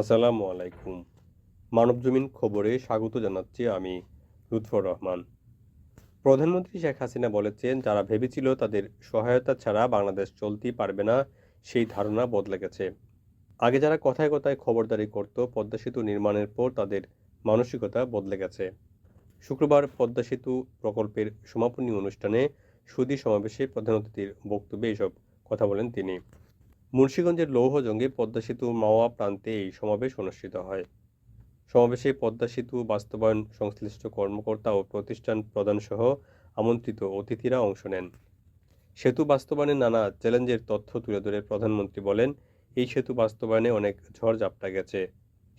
আসসালামু আলাইকুম। মানবজমিন খবরে স্বাগত জানাচ্ছি আমি লুৎফর রহমান। প্রধানমন্ত্রী শেখ হাসিনা বলেছেন, যারা ভেবেছিল তাদের সহায়তা ছাড়া বাংলাদেশ চলতেই পারবে না, সেই ধারণা বদলে গেছে। আগে যারা কথায় কথায় খবরদারি করত, পদ্মা সেতু নির্মাণের পর তাদের মানসিকতা বদলে গেছে। শুক্রবার পদ্মা সেতু প্রকল্পের সমাপনী অনুষ্ঠানে সুদী সমাবেশে প্রধান অতিথির বক্তব্যে এসব কথা বলেন তিনি। মুন্সীগঞ্জের লৌহজঙ্গে পদ্মা সেতু মাওয়া প্রান্তে এই সমাবেশ অনুষ্ঠিত হয়। সমাবেশে পদ্মা সেতু, বাস্তবায়ন, সংশ্লিষ্ট কর্মকর্তা ও প্রতিষ্ঠান প্রধানসহ আমন্ত্রিত অতিথিরা অংশ নেন। সেতু বাস্তবায়নে নানা চ্যালেঞ্জের তথ্য তুলে ধরে প্রধানমন্ত্রী বলেন, এই সেতু বাস্তবায়নে অনেক ঝড় ঝাপটা গেছে।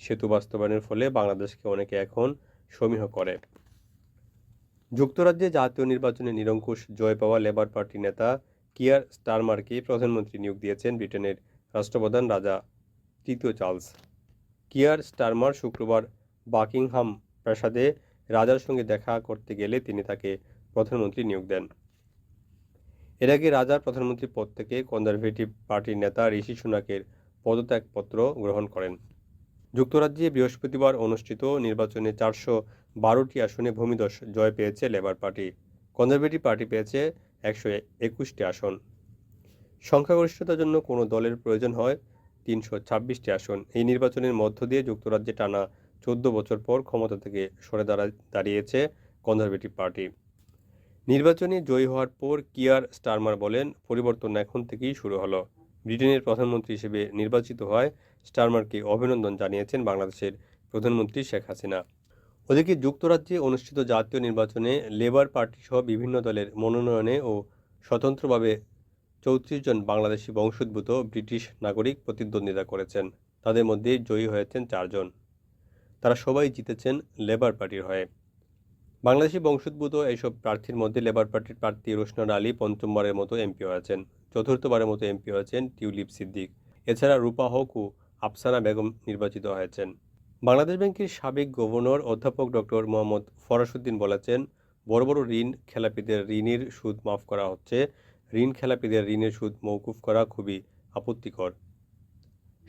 সেতু বাস্তবায়নের ফলে বাংলাদেশকে অনেকে এখন সমীহ করে। যুক্তরাজ্যে জাতীয় নির্বাচনে নিরঙ্কুশ জয় পাওয়া লেবার পার্টি নেতা কিয়ার স্টারমারকে প্রধানমন্ত্রী নিয়োগ দিয়েছেন ব্রিটেনের রাষ্ট্রপ্রধান রাজা তৃতীয় চার্লস। কিয়ার স্টারমার শুক্রবার বাকিংহাম প্রাসাদে রাজার সঙ্গে দেখা করতে গেলে তিনি তাকে প্রধানমন্ত্রী নিয়োগ দেন। এর আগে রাজার প্রধানমন্ত্রী পদ থেকে কনজারভেটিভ পার্টির নেতা ঋষি সুনাকের পদত্যাগপত্র গ্রহণ করেন। যুক্তরাজ্যে বৃহস্পতিবার অনুষ্ঠিত নির্বাচনে চারশো বারোটি আসনে ভূমিদস জয় পেয়েছে লেবার পার্টি। কনজারভেটিভ পার্টি পেয়েছে একশো একুশটি আসন। সংখ্যাগরিষ্ঠতার জন্য কোনো দলের প্রয়োজন হয় তিনশো ছাব্বিশটি আসন। এই নির্বাচনের মধ্য দিয়ে যুক্তরাজ্যে টানা চোদ্দ বছর পর ক্ষমতা থেকে সরে দাঁড়া, দাঁড়িয়েছে কনজারভেটিভ পার্টি। নির্বাচনে জয়ী হওয়ার পর কিয়ার স্টারমার বলেন, পরিবর্তন এখন থেকেই শুরু হলো। ব্রিটেনের প্রধানমন্ত্রী হিসেবে নির্বাচিত হয় স্টারমারকে অভিনন্দন জানিয়েছেন বাংলাদেশের প্রধানমন্ত্রী শেখ হাসিনা। ওদিকে যুক্তরাজ্যে অনুষ্ঠিত জাতীয় নির্বাচনে লেবার পার্টি সহ বিভিন্ন দলের মনোনয়নে ও স্বতন্ত্রভাবে চৌত্রিশ জন বাংলাদেশি বংশোদ্ভূত ব্রিটিশ নাগরিক প্রতিদ্বন্দ্বিতা করেছেন। তাদের মধ্যে জয়ী হয়েছেন চারজন তারা সবাই জিতেছেন লেবার পার্টির হয়ে। বাংলাদেশি বংশোদ্ভূত এইসব প্রার্থীর মধ্যে লেবার পার্টির প্রার্থী রোশনার আলী পঞ্চমবারের মতো এমপি হয়েছেন। চতুর্থবারের মতো এমপি হয়েছেন টিউলিপ সিদ্দিক। এছাড়া রূপা হক ও আফসানা বেগম নির্বাচিত হয়েছেন। বাংলাদেশ ব্যাংকের সাবেক গভর্নর অধ্যাপক ডক্টর মোহাম্মদ ফরাসুদ্দিন বলেছেন, বড় বড় ঋণ খেলাপিদের ঋণের সুদ মাফ করা হচ্ছে। ঋণ খেলাপিদের ঋণের সুদ মৌকুফ করা খুবই আপত্তিকর।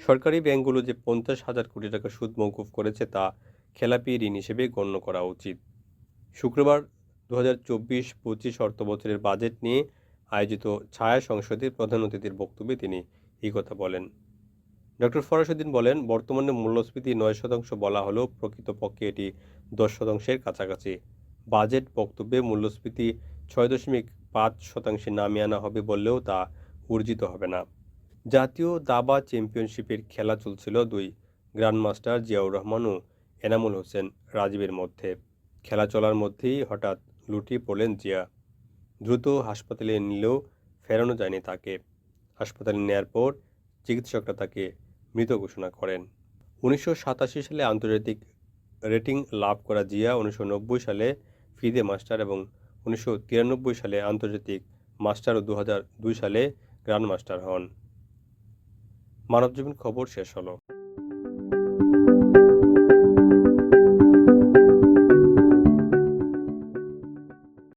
সরকারি ব্যাংকগুলো যে পঞ্চাশ হাজার কোটি টাকা সুদ মৌকুফ করেছে তা খেলাপি ঋণ হিসেবে গণ্য করা উচিত। শুক্রবার দু হাজার চব্বিশ পঁচিশ অর্থ বছরের বাজেট নিয়ে আয়োজিত ছায়া সংসদে প্রধান অতিথির বক্তব্যে তিনি এই কথা বলেন। ডক্টর ফরাসুদ্দিন বলেন, বর্তমানে মূল্যস্ফীতি নয় শতাংশ বলা হলেও প্রকৃতপক্ষে এটি দশ শতাংশের কাছাকাছি। বাজেট বক্তব্যে মূল্যস্ফীতি ছয় দশমিক পাঁচ শতাংশে নামিয়ে আনা হবে বললেও তা উর্জিত হবে না। জাতীয় দাবা চ্যাম্পিয়নশিপের খেলা চলছিল দুই গ্র্যান্ডমাস্টার জিয়াউর রহমান ও এনামুল হোসেন রাজীবের মধ্যে। খেলা চলার মধ্যেই হঠাৎ লুটিয়ে পড়লেন জিয়া। দ্রুত হাসপাতালে নিলেও ফেরানো যায়নি তাকে। হাসপাতালে নেয়ার পর চিকিৎসকরা তাকে মৃত ঘোষণা করেন। উনিশশো সাতাশি সালে আন্তর্জাতিক রেটিং লাভ করা জিয়া, উনিশশো নব্বই সালে ফিদে মাস্টার এবং উনিশশো তিরানব্বই সালে আন্তর্জাতিক মাস্টার ও দু সালে গ্র্যান্ড মাস্টার হন। মানবজীবন খবর শেষ হলো।